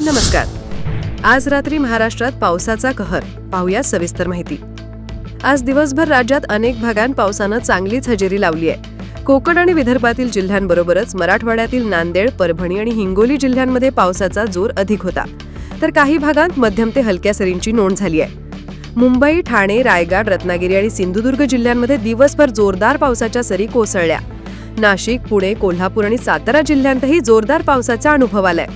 नमस्कार. आज रात्री महाराष्ट्रात पावसाचा कहर. पाहूया सविस्तर माहिती. आज दिवसभर राज्यात अनेक भागांत पावसानं चांगलीच हजेरी लावली आहे. कोकण आणि विदर्भातील जिल्ह्यांबरोबरच मराठवाड्यातील नांदेड परभणी आणि हिंगोली जिल्ह्यांमध्ये पावसाचा जोर अधिक होता. तर काही भागांत मध्यम ते हलक्या सरींची नोंद झाली आहे. मुंबई ठाणे रायगड रत्नागिरी आणि सिंधुदुर्ग जिल्ह्यांमध्ये दिवसभर जोरदार पावसाच्या सरी कोसळल्या. नाशिक पुणे कोल्हापूर आणि सातारा जिल्ह्यांतही जोरदार पावसाचा अनुभव आलाय.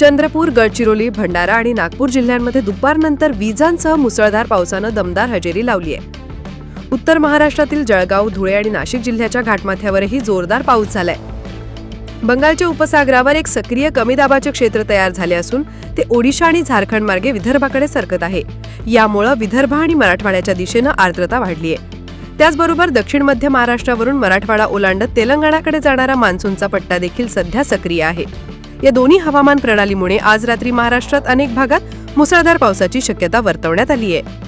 चंद्रपूर गडचिरोली भंडारा आणि नागपूर जिल्ह्यांमध्ये दुपारनंतर विजांसह मुसळधार पावसानं दमदार हजेरी लावली आहे उत्तर महाराष्ट्रातील जळगाव धुळे आणि नाशिक जिल्ह्याच्या घाटमाथ्यावरही जोरदार पाऊस झालाय. बंगालच्या उपसागरावर एक सक्रिय कमी दाबाचे क्षेत्र तयार झाले असून ते ओडिशा आणि झारखंड मार्गे विदर्भाकडे सरकत आहे. यामुळं विदर्भ आणि मराठवाड्याच्या दिशेनं आर्द्रता वाढली आहे त्याचबरोबर दक्षिण मध्य महाराष्ट्रावरून मराठवाडा ओलांडत तेलंगणाकडे जाणारा मान्सूनचा पट्टा देखील सध्या सक्रिय आहे. या दोन्ही हवामान प्रणालीमुळे आज रात्री महाराष्ट्रात अनेक भागात मुसळधार पावसाची शक्यता वर्तवण्यात आली आहे.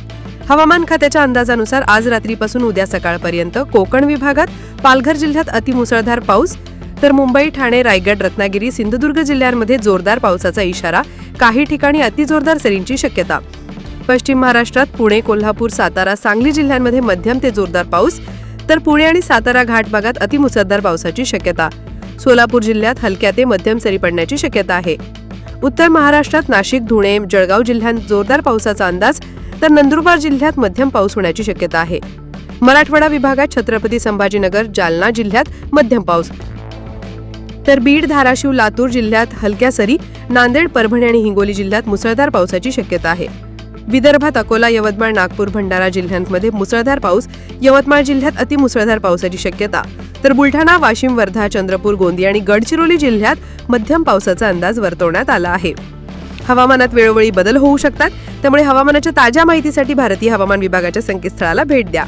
हवामान खात्याच्या अंदाजानुसार आज रात्रीपासून उद्या सकाळपर्यंत कोकण विभागात पालघर जिल्ह्यात अतिमुसळधार पाऊस तर मुंबई ठाणे रायगड रत्नागिरी सिंधुदुर्ग जिल्ह्यांमध्ये जोरदार पावसाचा इशारा काही ठिकाणी अतिजोरदार सरींची शक्यता. पश्चिम महाराष्ट्रात पुणे कोल्हापूर सातारा सांगली जिल्ह्यांमध्ये मध्यम ते जोरदार पाऊस तर पुणे आणि सातारा घाट भागात अतिमुसळधार पावसाची शक्यता. सोलापूर जिल्ह्यात हलक्या ते मध्यम सरी पडण्याची शक्यता आहे. उत्तर महाराष्ट्रात नाशिक धुळे जळगाव जिल्ह्यात जोरदार पावसाचा अंदाज तर नंदुरबार जिल्ह्यात मध्यम पाऊस होण्याची शक्यता आहे. मराठवाडा विभागात छत्रपती संभाजीनगर जालना जिल्ह्यात मध्यम पाऊस. तर बीड धाराशिव लातूर जिल्ह्यात हलक्या सरी नांदेड परभणी आणि हिंगोली जिल्ह्यात मुसळधार पावसाची शक्यता आहे. विदर्भात अकोला यवतमाळ नागपूर भंडारा जिल्ह्यांमध्ये मुसळधार पाऊस यवतमाळ जिल्ह्यात अतिमुसळधार पावसाची शक्यता. तर बुलढाणा वाशिम वर्धा चंद्रपूर गोंदिया आणि गडचिरोली जिल्ह्यात मध्यम पावसाचा अंदाज वर्तवण्यात आला आहे. हवामानात वेळोवेळी बदल होऊ शकतात. त्यामुळे हवामानाच्या ताज्या माहितीसाठी भारतीय हवामान विभागाच्या संकेतस्थळाला भेट द्या.